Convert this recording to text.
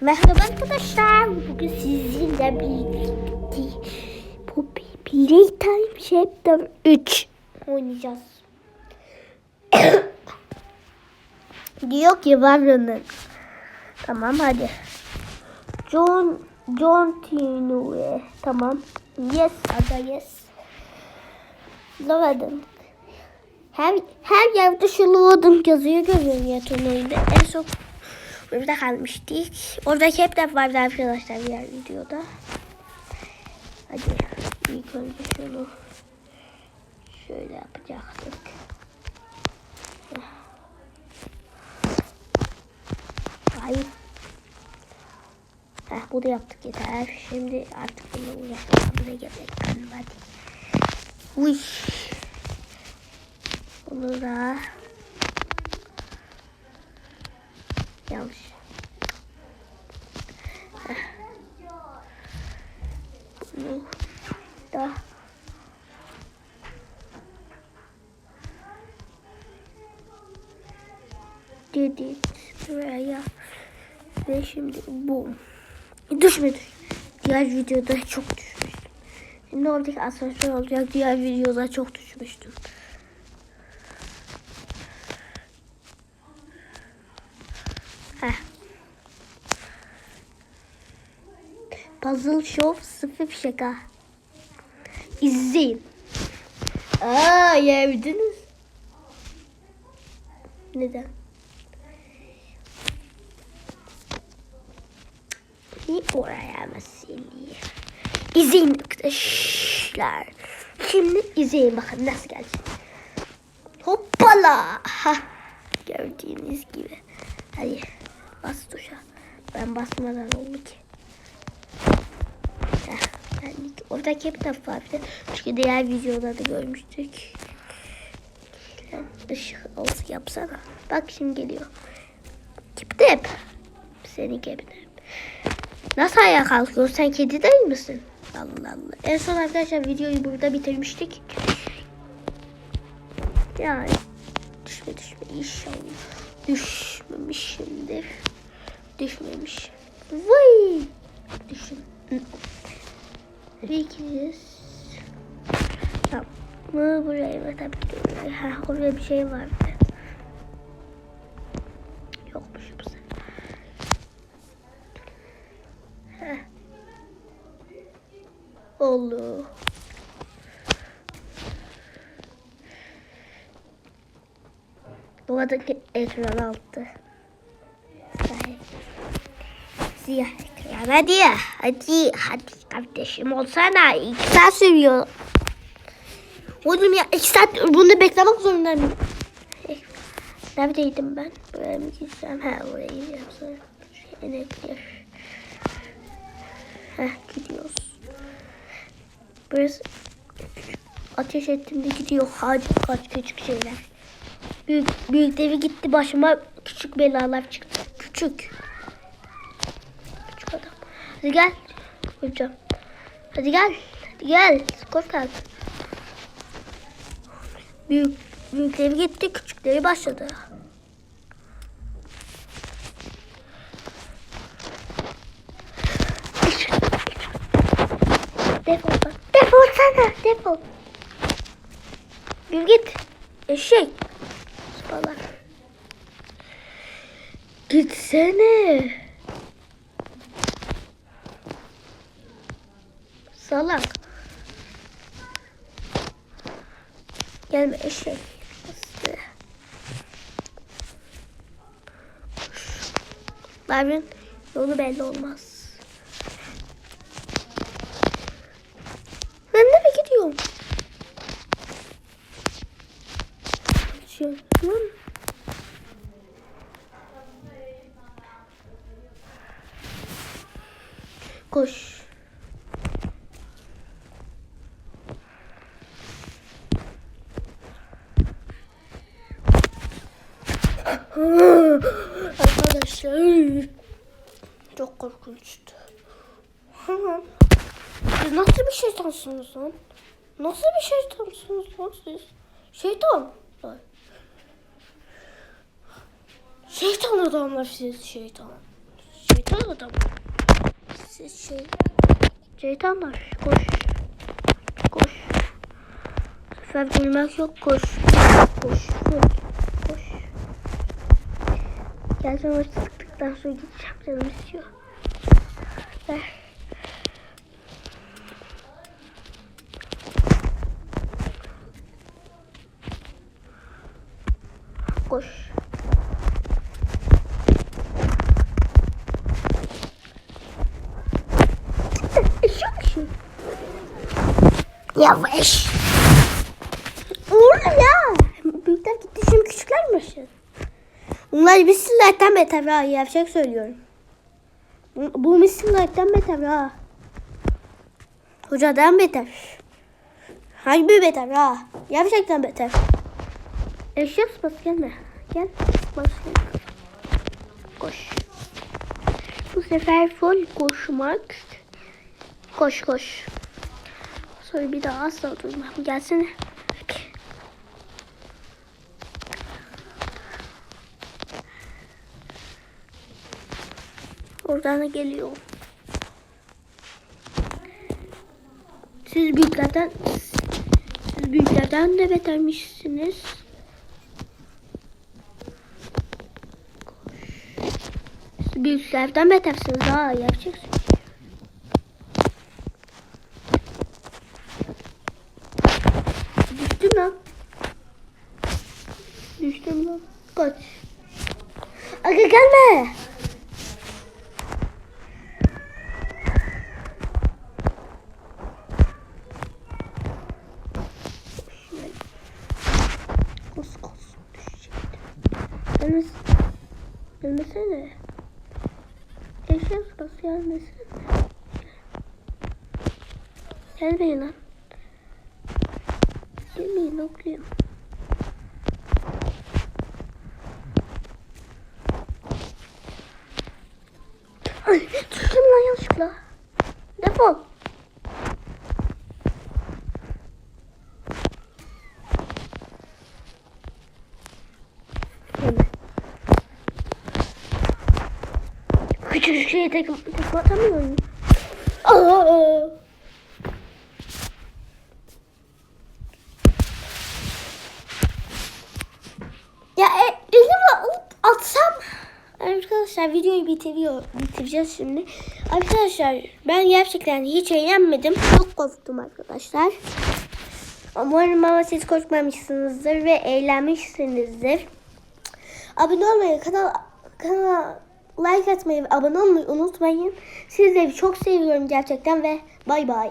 Merhaba arkadaşlar. Bugün sizinle birlikte bu Playtime Chapter 3 oynayacağız. Diyor ki varının. Tamam hadi. John John Tinue. Tamam. Yes aga yes. Lovadım. Her, her yerde şu lovadım yazıyor görüyorum ya. En son burada kalmıştık. Oradaki hep de vardı arkadaşlar diğer videoda. Hadi ilk önce şunu şöyle yapacaktık. Ay. Heh, bunu yaptık yeter. Şimdi artık bunu uğraşmamıza gerek kalmadı. Uy. Bunu da yanlış. Da dedik buraya ve şimdi bu düşmedi. Diğer videoda çok düşmüştüm. Şimdi oradaki asansör olacak. Diğer videoda çok düşmüştüm. Heh. Puzzle Show sıfır şaka. İzleyin. Aa yerdiniz. Neden? Bir oraya mesele. İzleyin arkadaşlar. Şimdi izleyin bakın nasıl gelecek. Hoppala. Ha. Gördüğünüz gibi. Hadi bas tuşa. Ben basmadan oldu ki. Heh, oradaki kitap vardı. Çünkü diğer videoda da görmüştük. Işık olsun yapsana. Bak şimdi geliyor. Kiptep. Seni keptep. Nasıl ayağa kalkıyorsun? Sen kedi değil misin? Allah Allah. En son arkadaşlar videoyu burada bitirmiştik. Yani düşme düşme inşallah. Düşmemişimdir. Düşmemiş. Vay. Tamam. Bunu buraya ve tabii ki de oraya. Ha, oraya bir şey vardı. Yokmuş bu sefer. Oldu. Doğadaki ekran altı. Siyah. Ekran. Hadi ya. Hadi. Hadi kardeşim olsana. İki saat sürüyor. Oğlum ya iki saat bunu beklemek zorundayım. Eh, Neredeydim ben? Buraya mı gitsem? Ha oraya gideceğim sonra. İnekler. Heh gidiyoruz. Burası ateş ettiğimde gidiyor. Hadi kaç küçük şeyler. Büyük, büyük devi gitti başıma küçük belalar çıktı. Küçük. Hadi gel. Hocam. Hadi gel. Hadi gel. Koş kalk. Büyük, büyük devi gitti. Küçük devi başladı. Defol. Defol sana. Defol. Yürü git. Eşek. Falan. Gitsene. Salak. Gelme eşek. Larvin yolu belli olmaz. Ben nereye gidiyorum? Açıyorum. Koş. Arkadaşlar çok korkunçtu. Siz nasıl bir şeytansınız lan? Nasıl bir şeytansınız lan siz? Şeytan. Şeytan adamlar siz şeytan. Şeytan adam. Siz şey. Şeytanlar koş. Koş. Bu sefer gülmek yok. Koş. Koş. Koş. Geleceğim o sıktıktan sonra gideceğim canım istiyor. Ver. Koş. Yavaş. Oğlum ya. Büyükler gitti şimdi küçükler mi başladı? Bunlar misillerden beter ha. Gerçek söylüyorum. Bu- Bu misillerden beter ha. Hocadan beter. Hangi beter ha? Gerçekten beter. Eşek bas gelme. Gel. Gel. Koş. Bu sefer full koşmak. Koş koş. Sonra bir daha asla durmam. Gelsene. Oradan da geliyor. Siz büyüklerden siz büyüklerden de betermişsiniz. Siz büyüklerden betersiniz ha yapacaksınız. Düştüm lan. Düştüm lan. Kaç. Aga gelme. Gelmez. Gelmesene. Eşek bas gelmesene. Gelmeyin lan. Gelmeyin okuyayım. Ay düştüm lan yanlışlıkla. Defol. Yeme. Küçük şeye tek, tek atamıyorum. Aa! Ya e, alıp atsam Arkadaşlar videoyu bitiriyor, bitireceğiz şimdi. Arkadaşlar ben gerçekten hiç eğlenmedim. Çok korktum arkadaşlar. Umarım ama siz korkmamışsınızdır ve eğlenmişsinizdir. Abone olmayı, kanal, kanala like atmayı ve abone olmayı unutmayın. Sizleri çok seviyorum gerçekten ve bay bay.